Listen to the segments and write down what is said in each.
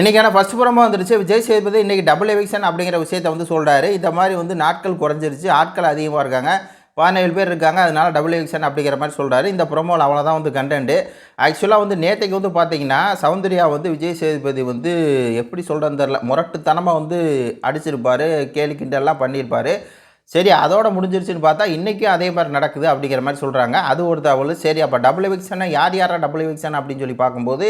இன்றைக்கான ஃபஸ்ட் புறமாக வந்துருச்சு விஜய் சேதுபதி இன்றைக்கி டபுள் எவிக்ஷன் அப்படிங்கிற விஷயத்தை வந்து சொல்கிறாரு இந்த மாதிரி வந்து நாட்கள் குறைஞ்சிருச்சு. ஆட்கள் அதிகமாக இருக்காங்க. பதினேழு பேர் இருக்காங்க. அதனால் டபுள் எவிக்ஷன் அப்படிங்கிற மாதிரி சொல்கிறாரு இந்த ப்ரொமோவில் அவ்வளோதான் வந்து கண்டென்ட்டு ஆக்சுவலாக வந்து நேற்றைக்கு வந்து பார்த்தீங்கன்னா சௌந்தர்யா வந்து விஜய் சேதுபதி வந்து எப்படி சொல்கிறேன்னு தெரில முரட்டுத்தனமாக வந்து அடிச்சிருப்பார். கேலி கிண்டெல்லாம் பண்ணியிருப்பார். சரி அதோட முடிஞ்சிருச்சுன்னு பார்த்தா இன்றைக்கும் அதே மாதிரி நடக்குது அப்படிங்கிற மாதிரி சொல்கிறாங்க அது ஒரு தகவல். சரி அப்போ டபுள் எவிக்ஷனை யார் யாரா டபுள் எவிக்ஷன் அப்படின்னு சொல்லி பார்க்கும்போது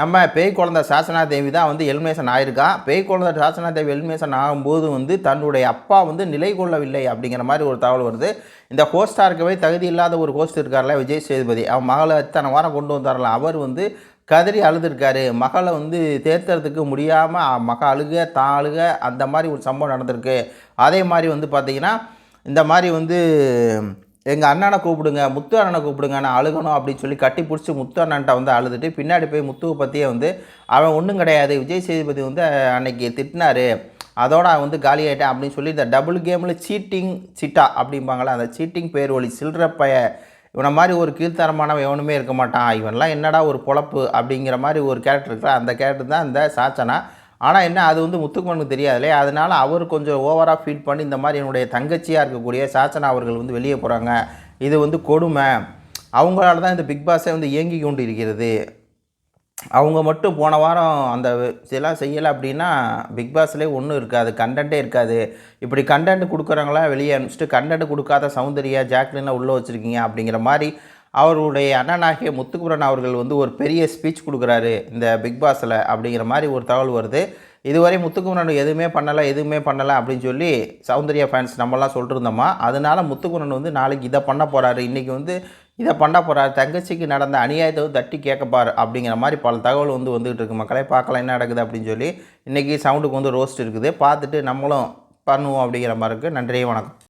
நம்ம பேய் குழந்தை சாசனா தேவி தான் வந்து எலிமினேஷன் ஆயிருக்கா? பேய் குழந்தை சாசனா தேவி எலிமினேஷன் ஆகும்போது வந்து தன்னுடைய அப்பா வந்து நிலை கொள்ளவில்லை அப்படிங்கிற மாதிரி ஒரு தகவல் வருது. இந்த ஹோஸ்டாக இருக்கவே தகுதி இல்லாத ஒரு ஹோஸ்ட் இருக்கார்ல விஜய் சேதுபதி. அவன் மகளை இத்தனை வாரம் கொண்டு வந்தாரலாம் அவர் வந்து கதறி அழுதுருக்காரு. மகளை வந்து தேர்த்துறதுக்கு முடியாமல் மக அழுக தான் அழுக அந்த மாதிரி ஒரு சம்பவம் நடந்திருக்கு. அதே மாதிரி வந்து பார்த்திங்கன்னா இந்த மாதிரி வந்து எங்கள் அண்ணனை கூப்பிடுங்க முத்து அண்ணனை கூப்பிடுங்க நான் அழுகணும் அப்படின்னு சொல்லி கட்டி பிடிச்சி முத்து அண்ணன்ட்ட வந்து அழுதுட்டு பின்னாடி போய் முத்துவை பற்றியே வந்து அவன் ஒன்றும் கிடையாது விஜய் சேதுபதி வந்து அன்னைக்கு திட்டினாரு. அதோட அவன் வந்து காலி ஆகிட்டேன் அப்படின்னு சொல்லி இந்த டபுள் கேமில் சீட்டிங் சிட்டா அப்படிம்பாங்களா அந்த சீட்டிங் பேர் ஒளி சில்லற பய இவனை மாதிரி ஒரு கீழ்த்தரமானவன் எவனுமே இருக்க மாட்டான். இவன்லாம் என்னடா ஒரு பொழப்பு அப்படிங்கிற மாதிரி ஒரு கேரக்டர் இருக்கிற அந்த கேரக்டர் தான் இந்த சாச்சனா. ஆனால் என்ன அது வந்து முத்துக்குமனுக்கு தெரியாதுல்லையே அதனால் அவர் கொஞ்சம் ஓவராக ஃபீல் பண்ணி இந்த மாதிரி என்னுடைய தங்கச்சியாக இருக்கக்கூடிய சாச்சனா அவர்கள் வந்து வெளியே போகிறாங்க இது வந்து கொடுமை. அவங்களால தான் இந்த பிக் பாஸே வந்து இயங்கி கொண்டு இருக்கிறது அவங்க மட்டும் போன வாரம் அந்த இதெல்லாம் செய்யலை அப்படின்னா பிக் பாஸ்லேயே ஒன்றும் இருக்காது கண்டென்ட்டே இருக்காது. இப்படி கண்டென்ட் கொடுக்குறவங்களாம் வெளியே அனுப்பிச்சிட்டு கண்டென்ட் கொடுக்காத சௌந்தர்யா ஜாக்லின்லாம் உள்ளே வச்சுருக்கீங்க அப்படிங்கிற மாதிரி அவருடைய அண்ணனாகிய முத்துக்குமரன் அவர்கள் வந்து ஒரு பெரிய ஸ்பீச் கொடுக்குறாரு இந்த பிக் பாஸில் அப்படிங்கிற மாதிரி ஒரு தகவல் வருது. இதுவரை முத்துக்குமரன் எதுவுமே பண்ணலை எதுவுமே பண்ணலை அப்படின்னு சொல்லி சௌந்தர்யா ஃபேன்ஸ் நம்மலாம் சொல்லிருந்தோமா அதனால முத்துக்குமரன் வந்து நாளைக்கு இதை பண்ண போகிறாரு இன்றைக்கி வந்து இதை பண்ண போகிறாரு தங்கச்சிக்கு நடந்த அநியாயத்தை தட்டி கேட்கப்பார் அப்படிங்கிற மாதிரி பல தகவல் வந்து வந்துகிட்டு இருக்கு. மக்களே பார்க்கலாம் என்ன நடக்குது அப்படின்னு சொல்லி இன்றைக்கி சவுண்டுக்கு வந்து ரோஸ்ட் இருக்குது. பார்த்துட்டு நம்மளும் பண்ணுவோம் அப்படிங்கிற மாதிரி இருக்குது நன்றி வணக்கம்.